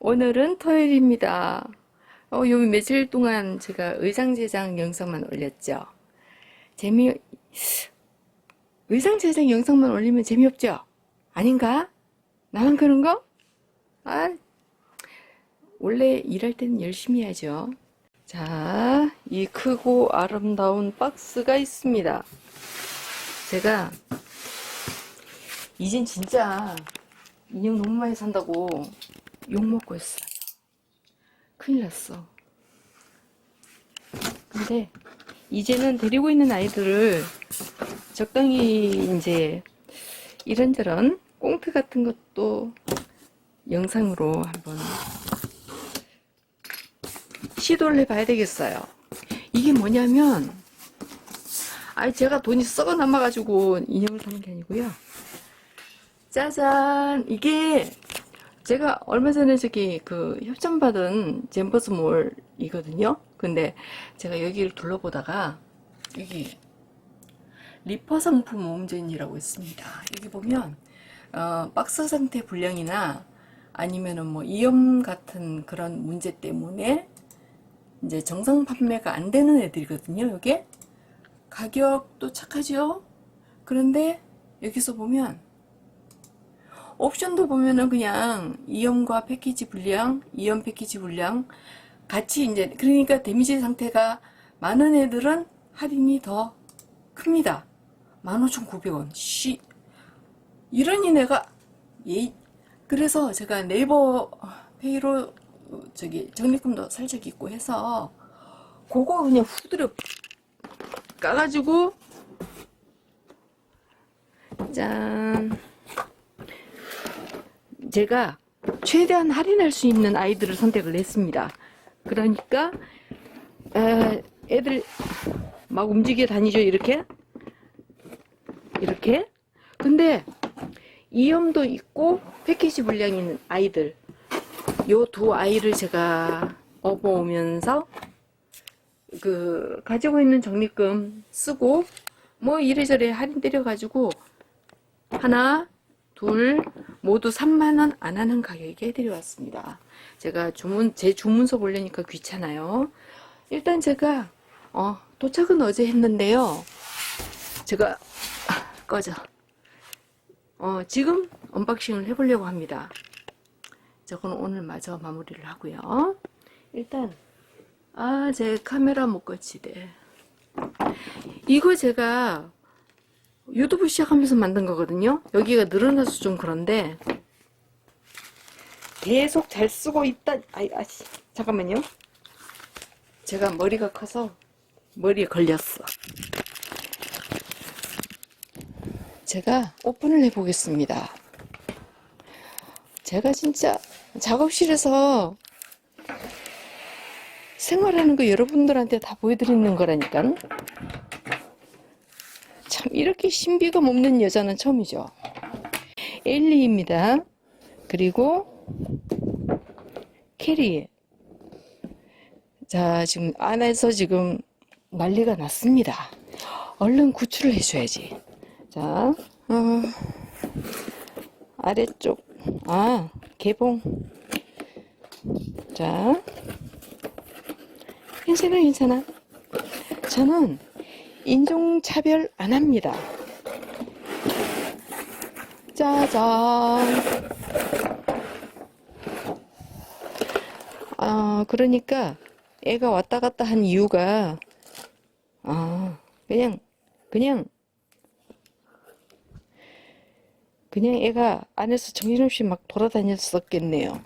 오늘은 토요일입니다. 어, 요 며칠 동안 제가 의상 제작 영상만 올렸죠. 재미, 의상 제작 영상만 올리면 재미없죠? 아닌가? 나만 그런 거? 아, 원래 일할 때는 열심히 하죠. 자, 이 크고 아름다운 박스가 있습니다. 제가 이젠 진짜 인형 너무 많이 산다고 욕 먹고 있어요. 큰일 났어. 근데 이제는 데리고 있는 아이들을 적당히 이제 이런저런 꽁트 같은 것도 영상으로 한번 시도를 해봐야 되겠어요. 이게 뭐냐면, 아 제가 돈이 썩어 남아가지고 인형을 사는 게 아니고요. 짜잔! 이게 제가 얼마 전에 저기 그 협찬받은 잼버스몰이거든요. 근데 제가 여기를 둘러보다가 여기 리퍼 상품 모음전이라고 있습니다. 여기 보면 어, 박스 상태 불량이나 아니면은 뭐 이염 같은 그런 문제 때문에 이제 정상 판매가 안 되는 애들이거든요. 이게 가격도 착하죠. 그런데 여기서 보면 옵션도 보면은 그냥 이염과 패키지 불량, 이염 패키지 불량 같이 이제 그러니까 데미지 상태가 많은 애들은 할인이 더 큽니다. 15,900원. 씨. 이러니 내가 예. 그래서 제가 네이버 페이로 저기 적립금도 살짝 있고 해서 그거 그냥 후드려 까가지고 짠. 제가 최대한 할인할 수 있는 아이들을 선택을 했습니다. 그러니까 에, 애들 막 움직여 다니죠 이렇게 이렇게 근데 이염도 있고 패키지 분량 있는 아이들 요 두 아이를 제가 업어오면서 그 가지고 있는 적립금 쓰고 뭐 이래저래 할인 때려가지고 하나 둘 모두 3만원 안 하는 가격에 해드려왔습니다. 제가 주문, 제 주문서 보려니까 귀찮아요. 일단 제가, 어, 도착은 어제 했는데요. 제가, 아, 꺼져. 어, 지금 언박싱을 해보려고 합니다. 저건 오늘 마저 마무리를 하고요. 일단, 아, 제 카메라 못 거치대. 이거 제가 유튜브 시작하면서 만든 거거든요. 여기가 늘어나서 좀 그런데 계속 잘 쓰고 있다. 아이, 아씨, 잠깐만요. 제가 머리가 커서 머리에 걸렸어. 제가 오픈을 해보겠습니다. 제가 진짜 작업실에서 생활하는 거 여러분들한테 다 보여드리는 거라니까. 참 이렇게 신비감 없는 여자는 처음이죠. 엘리입니다. 그리고 캐리. 자 지금 안에서 지금 난리가 났습니다. 얼른 구출을 해줘야지. 자 어, 아래쪽 아 개봉. 자 괜찮아 괜찮아. 저는 인종차별 안 합니다. 짜잔. 아, 그러니까 애가 왔다 갔다 한 이유가, 아, 그냥, 그냥, 그냥 애가 안에서 정신없이 막 돌아다녔었겠네요.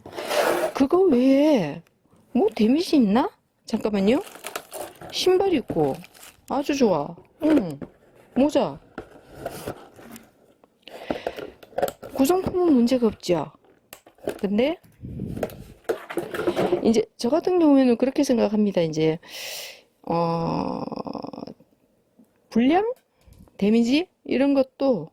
그거 외에, 뭐 데미지 있나? 잠깐만요. 신발 있고, 아주 좋아. 응. 모자. 구성품은 문제가 없죠. 근데 이제 저 같은 경우에는 그렇게 생각합니다. 이제 어 불량, 데미지 이런 것도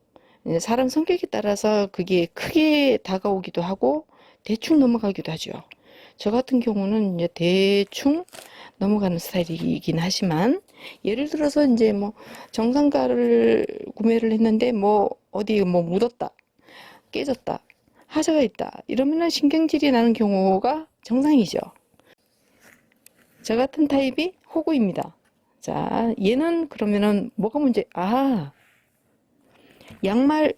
사람 성격에 따라서 그게 크게 다가오기도 하고 대충 넘어가기도 하죠. 저 같은 경우는 이제 대충 넘어가는 스타일이긴 하지만 예를 들어서 이제 뭐 정상가를 구매를 했는데 뭐 어디 뭐 묻었다 깨졌다 하자가 있다. 이러면은 신경질이 나는 경우가 정상이죠. 저 같은 타입이 호구입니다. 자, 얘는 그러면은 뭐가 문제? 아, 양말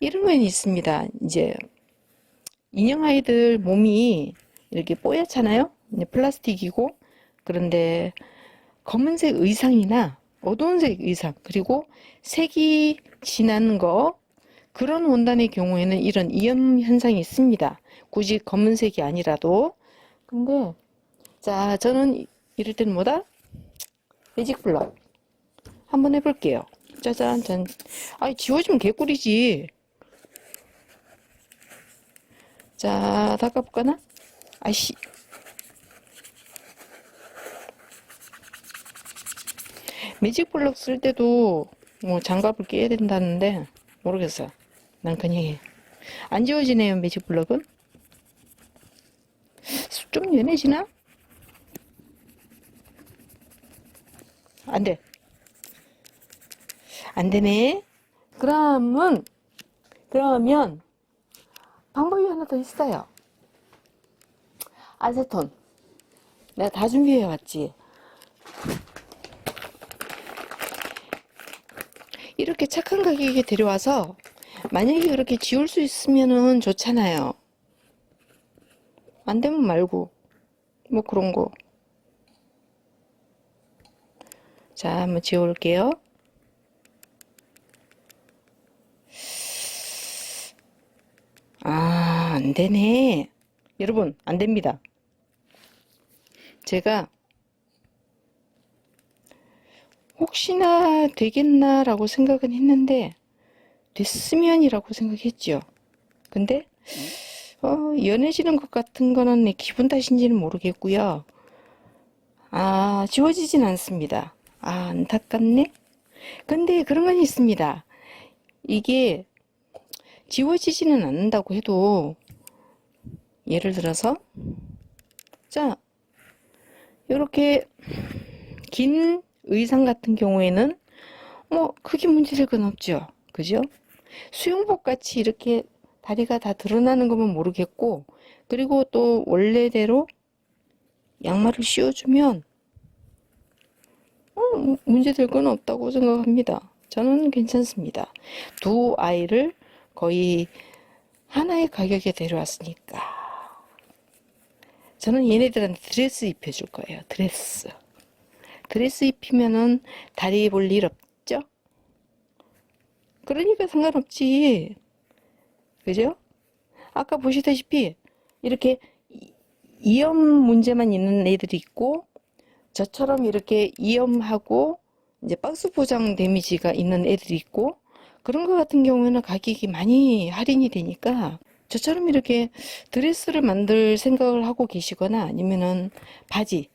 이런 건 있습니다. 이제 인형 아이들 몸이 이렇게 뽀얗잖아요. 플라스틱이고 그런데 검은색 의상이나 어두운 색 의상 그리고 색이 진한 거 그런 원단의 경우에는 이런 이염 현상이 있습니다. 굳이 검은색이 아니라도 근데 자 저는 이- 이럴 때는 뭐다? 매직 블럭 한번 해볼게요. 짜잔 짠. 아이 지워지면 개꿀이지. 자 닦아볼까나? 아이씨. 매직 블럭 쓸 때도 뭐 장갑을 끼야 된다는데 모르겠어. 난 그냥 해. 안 지워지네요 매직 블럭은. 좀 연해지나? 안 돼. 안 되네. 그러면, 그러면, 방법이 하나 더 있어요. 아세톤. 내가 다 준비해 왔지. 이렇게 착한 가격에 데려와서, 만약에 그렇게 지울 수 있으면은 좋잖아요. 안 되면 말고, 뭐 그런 거. 자, 한번 지워볼게요. 아, 안 되네. 여러분, 안 됩니다. 제가 혹시나 되겠나라고 생각은 했는데, 됐으면이라고 생각했죠. 근데, 어, 연해지는 것 같은 거는 내 기분 탓인지는 모르겠고요. 아, 지워지진 않습니다. 아, 안타깝네. 근데 그런 건 있습니다. 이게 지워지지는 않는다고 해도 예를 들어서 자, 이렇게 긴 의상 같은 경우에는 뭐 크게 문제될 건 없죠. 그죠? 수영복 같이 이렇게 다리가 다 드러나는 거면 모르겠고 그리고 또 원래대로 양말을 씌워주면 어, 문제될 건 없다고 생각합니다. 저는 괜찮습니다. 두 아이를 거의 하나의 가격에 데려왔으니까 저는 얘네들한테 드레스 입혀줄 거예요. 드레스. 드레스 입히면은 다리 볼 일 없죠? 그러니까 상관없지. 그죠? 아까 보시다시피 이렇게 이- 이염 문제만 있는 애들이 있고 저처럼 이렇게 이염하고 이제 박스 포장 데미지가 있는 애들이 있고 그런 거 같은 경우에는 가격이 많이 할인이 되니까 저처럼 이렇게 드레스를 만들 생각을 하고 계시거나 아니면은 바지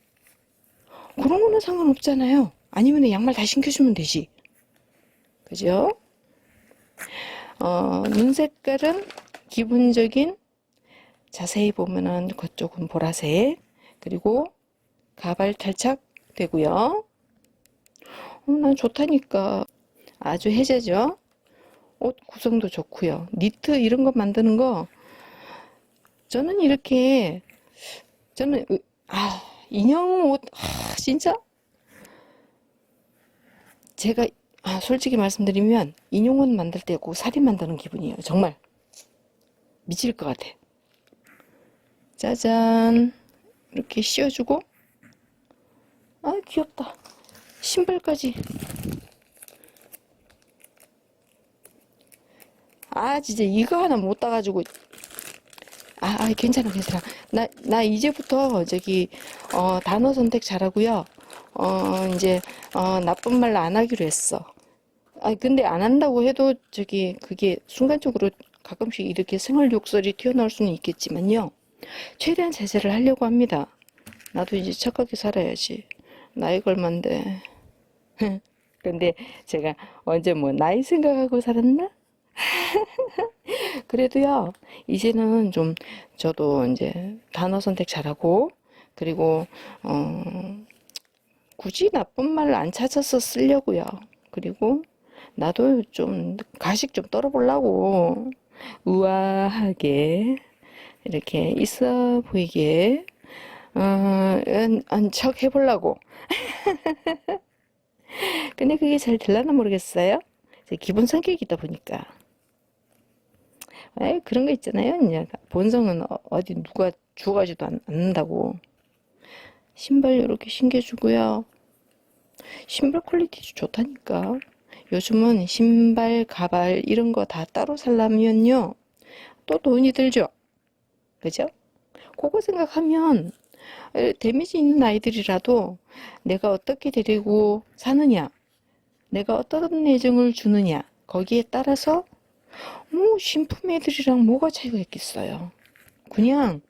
그런 거는 상관없잖아요. 아니면 양말 다 신겨주면 되지. 그죠? 어, 눈 색깔은 기본적인 자세히 보면은 그쪽은 보라색 그리고 가발 탈착 되고요. 어, 난 좋다니까 아주 해제죠. 옷 구성도 좋고요. 니트 이런 거 만드는 거 저는 이렇게 저는 으- 아 인형 옷 아, 진짜 제가 아, 솔직히 말씀드리면 인형 옷 만들 때꼭 살인 만드는 기분이에요. 정말 미칠 것 같아. 짜잔 이렇게 씌워주고 아 귀엽다. 신발까지. 아 진짜 이거 하나 못 따가지고 아, 아 괜찮아 괜찮아 나 나 이제부터 저기 어 단어 선택 잘하고요. 어 이제 어 나쁜 말 안 하기로 했어. 아 근데 안 한다고 해도 저기 그게 순간적으로 가끔씩 이렇게 생활 욕설이 튀어나올 수는 있겠지만요. 최대한 제재를 하려고 합니다. 나도 이제 착하게 살아야지. 나이 걸만데. 근데 제가 언제 뭐 나이 생각하고 살았나? 그래도요, 이제는 좀 저도 이제 단어 선택 잘하고, 그리고, 어, 굳이 나쁜 말을 안 찾아서 쓰려고요. 그리고 나도 좀 가식 좀 떨어보려고. 우아하게 이렇게 있어 보이게 어, 한- 한척 해보려고. 근데 그게 잘 될라나 모르겠어요. 제 기본 성격이다 보니까. 에 그런 거 있잖아요. 이제 본성은 어- 어디 누가 주어가지도 않, 않는다고. 신발 이렇게 신겨주고요. 신발 퀄리티 좋다니까. 요즘은 신발, 가발 이런 거 다 따로 살려면요. 또 돈이 들죠. 그죠? 그거 생각하면 에, 데미지 있는 아이들이라도 내가 어떻게 데리고 사느냐, 내가 어떤 애정을 주느냐, 거기에 따라서 뭐 신품 애들이랑 뭐가 차이가 있겠어요. 그냥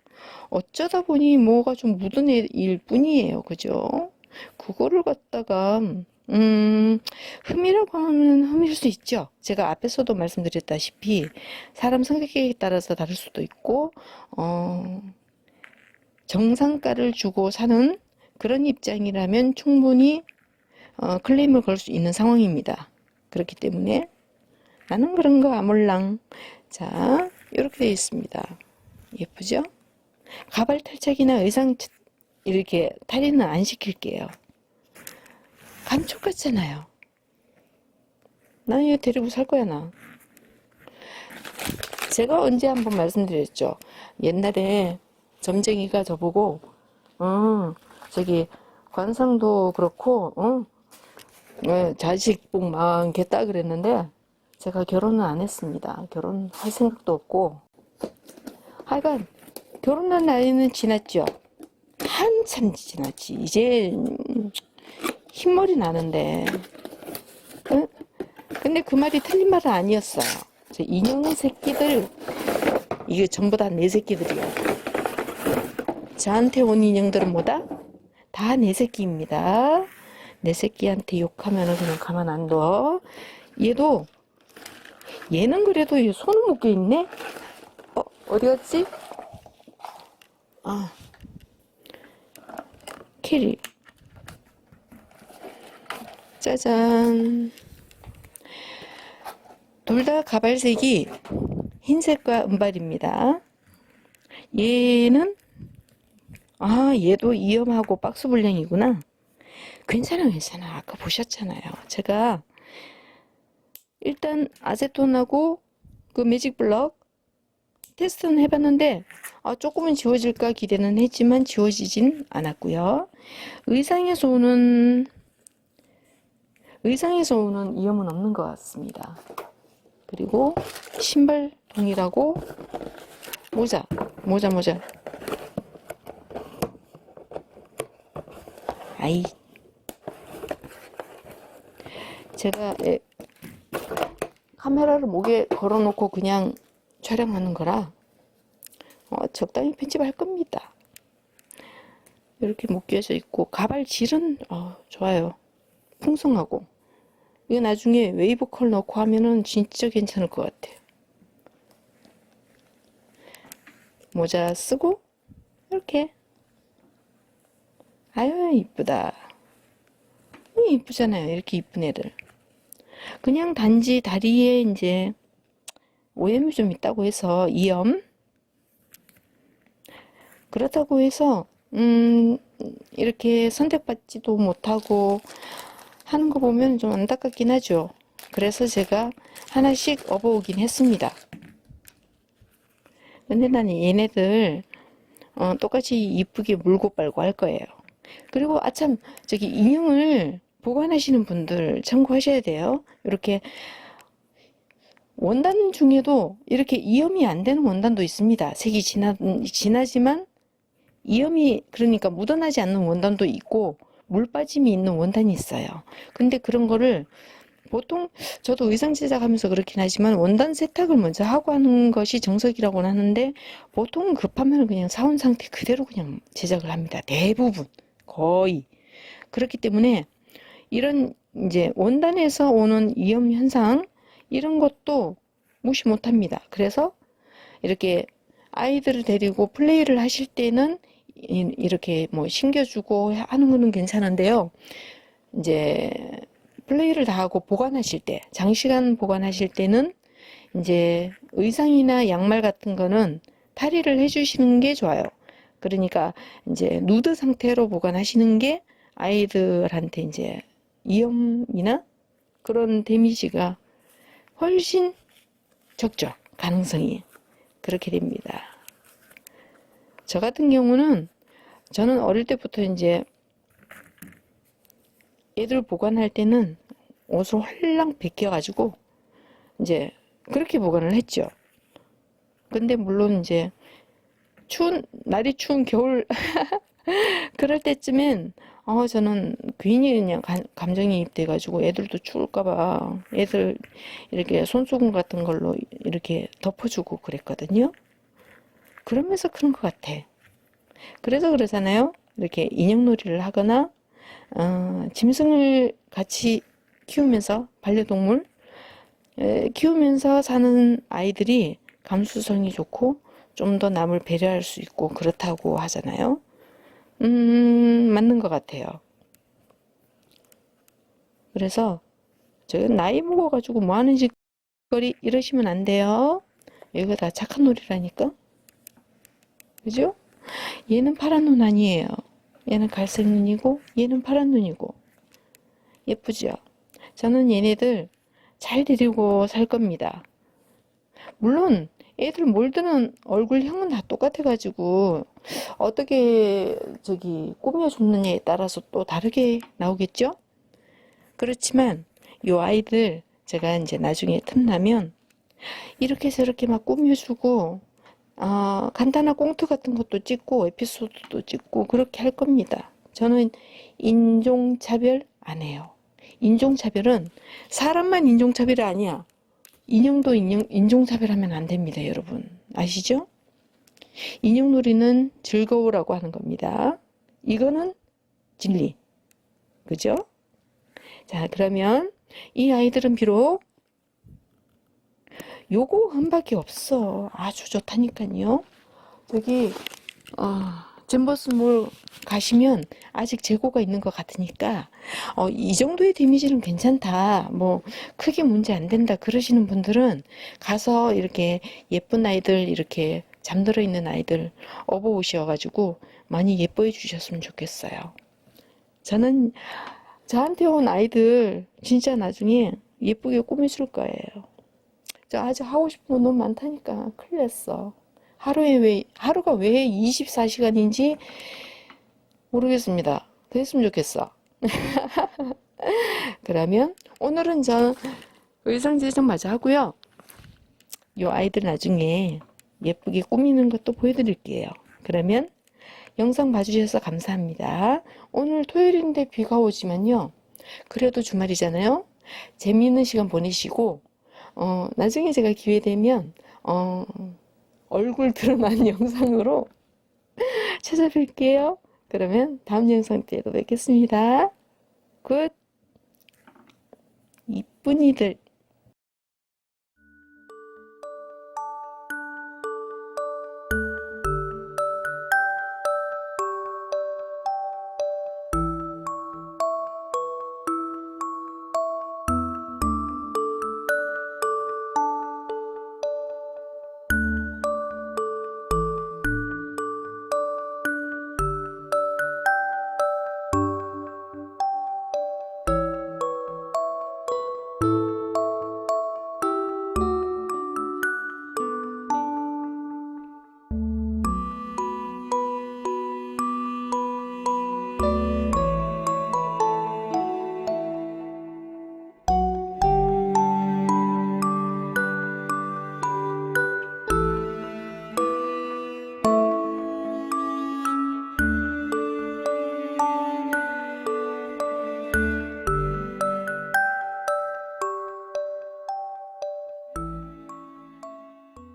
어쩌다 보니 뭐가 좀 묻은 애일 뿐이에요. 그죠? 그거를 갖다가 음, 흠이라고 하면 흠일 수 있죠. 제가 앞에서도 말씀드렸다시피 사람 성격에 따라서 다를 수도 있고 어, 정상가를 주고 사는 그런 입장이라면 충분히 어, 클레임을 걸 수 있는 상황입니다. 그렇기 때문에 나는 그런 거 아몰랑. 자, 이렇게 되어 있습니다. 예쁘죠? 가발 탈착이나 의상 차- 이렇게 탈의는 안 시킬게요. 감쪽 같잖아요. 나는 얘 데리고 살 거야, 나. 제가 언제 한번 말씀드렸죠. 옛날에 점쟁이가 저보고, 어, 저기, 관상도 그렇고, 어, 예, 자식 복 많겠다 그랬는데, 제가 결혼은 안 했습니다. 결혼할 생각도 없고. 하여간, 결혼할 나이는 지났죠. 한참 지났지. 이제, 음, 흰머리 나는데. 응? 근데 그 말이 틀린 말은 아니었어요. 저 인형 새끼들, 이게 전부 다 내 새끼들이야. 저한테 온 인형들은 뭐다? 다 내 새끼입니다. 내 새끼한테 욕하면은 그냥 가만 안 둬. 얘도, 얘는 그래도 얘 손을 묶여 있네? 어, 어디 갔지? 아, 캐리. 짜잔. 둘 다 가발색이 흰색과 은발입니다. 얘는 아 얘도 이염하고 박스 불량이구나. 괜찮아 괜찮아 아까 보셨잖아요. 제가 일단 아세톤하고 그 매직 블럭 테스트는 해봤는데 아, 조금은 지워질까 기대는 했지만 지워지진 않았고요. 의상에서 오는 의상에서 오는 이염은 없는 것 같습니다. 그리고 신발 동일하고 모자, 모자, 모자. 아이, 제가 에, 카메라를 목에 걸어놓고 그냥 촬영하는 거라 어, 적당히 편집할 겁니다. 이렇게 묶여져 있고 가발 질은 어, 좋아요. 풍성하고 이거 나중에 웨이브 컬 넣고 하면은 진짜 괜찮을 것 같아요. 모자 쓰고 이렇게 아유 이쁘다. 이 이쁘잖아요. 이렇게 이쁜 애들. 그냥 단지 다리에 이제 오염이 좀 있다고 해서 이염 그렇다고 해서 음 이렇게 선택받지도 못하고 하는 거 보면 좀 안타깝긴 하죠. 그래서 제가 하나씩 업어오긴 했습니다. 근데 나는 얘네들 어, 똑같이 이쁘게 물고 빨고 할 거예요. 그리고 아참 저기 인형을 보관하시는 분들 참고하셔야 돼요. 이렇게 원단 중에도 이렇게 이염이 안 되는 원단도 있습니다. 색이 진하, 진하지만 이염이 그러니까 묻어나지 않는 원단도 있고 물 빠짐이 있는 원단이 있어요. 근데 그런 거를 보통 저도 의상 제작하면서 그렇긴 하지만 원단 세탁을 먼저 하고 하는 것이 정석이라고는 하는데 보통 급하면 그냥 사온 상태 그대로 그냥 제작을 합니다. 대부분 거의 그렇기 때문에 이런 이제 원단에서 오는 위험 현상 이런 것도 무시 못합니다. 그래서 이렇게 아이들을 데리고 플레이를 하실 때는 이- 이렇게 뭐 신겨주고 하는 거는 괜찮은데요. 이제 플레이를 다 하고 보관하실 때, 장시간 보관하실 때는 이제 의상이나 양말 같은 거는 탈의를 해주시는 게 좋아요. 그러니까 이제 누드 상태로 보관하시는 게 아이들한테 이제 위험이나 그런 데미지가 훨씬 적죠. 가능성이. 그렇게 됩니다. 저 같은 경우는 저는 어릴 때부터 이제 애들 보관할 때는 옷을 홀랑 벗겨가지고 이제 그렇게 보관을 했죠. 근데 물론 이제 추운 날이 추운 겨울 그럴 때쯤엔 어 저는 괜히 그냥 감, 감정이입 돼 가지고 애들도 추울까봐 애들 이렇게 손수건 같은 걸로 이렇게 덮어주고 그랬거든요. 그러면서 그런 것 같아. 그래서 그러잖아요. 이렇게 인형놀이를 하거나 어, 짐승을 같이 키우면서 반려동물 에, 키우면서 사는 아이들이 감수성이 좋고 좀 더 남을 배려할 수 있고 그렇다고 하잖아요. 음, 맞는 것 같아요. 그래서 저 나이 먹어가지고 뭐 하는 짓거리 이러시면 안 돼요. 이거 다 착한 놀이라니까. 그죠? 얘는 파란 눈 아니에요. 얘는 갈색 눈이고 얘는 파란 눈이고 예쁘죠? 저는 얘네들 잘 데리고 살 겁니다. 물론 애들 몰드는 얼굴형은 다 똑같아가지고 어떻게 저기 꾸며줬느냐에 따라서 또 다르게 나오겠죠? 그렇지만 요 아이들 제가 이제 나중에 틈나면 이렇게 저렇게 막 꾸며주고 아, 간단한 꽁트 같은 것도 찍고 에피소드도 찍고 그렇게 할 겁니다. 저는 인종차별 안 해요. 인종차별은 사람만 인종차별이 아니야. 인형도 인형, 인종차별하면 안 됩니다, 여러분. 아시죠? 인형놀이는 즐거우라고 하는 겁니다. 이거는 진리. 그죠? 자, 그러면 이 아이들은 비록 요거 한 밖에 없어. 아주 좋다니까요. 저기, 어, 잼버스몰 가시면 아직 재고가 있는 것 같으니까, 어, 이 정도의 데미지는 괜찮다. 뭐, 크게 문제 안 된다. 그러시는 분들은 가서 이렇게 예쁜 아이들, 이렇게 잠들어 있는 아이들 업어 오셔가지고 많이 예뻐해 주셨으면 좋겠어요. 저는 저한테 온 아이들 진짜 나중에 예쁘게 꾸며줄 거예요. 저 아직 하고 싶은 거 너무 많다니까 큰일 났어. 하루에 왜, 하루가 왜 24시간인지 모르겠습니다. 됐으면 좋겠어. 그러면 오늘은 저 의상 제작 마저 하고요. 요 아이들 나중에 예쁘게 꾸미는 것도 보여드릴게요. 그러면 영상 봐주셔서 감사합니다. 오늘 토요일인데 비가 오지만요. 그래도 주말이잖아요. 재미있는 시간 보내시고 어, 나중에 제가 기회 되면, 어, 얼굴 드러난 영상으로 찾아뵐게요. 그러면 다음 영상 때도 뵙겠습니다. 굿! 이쁜이들.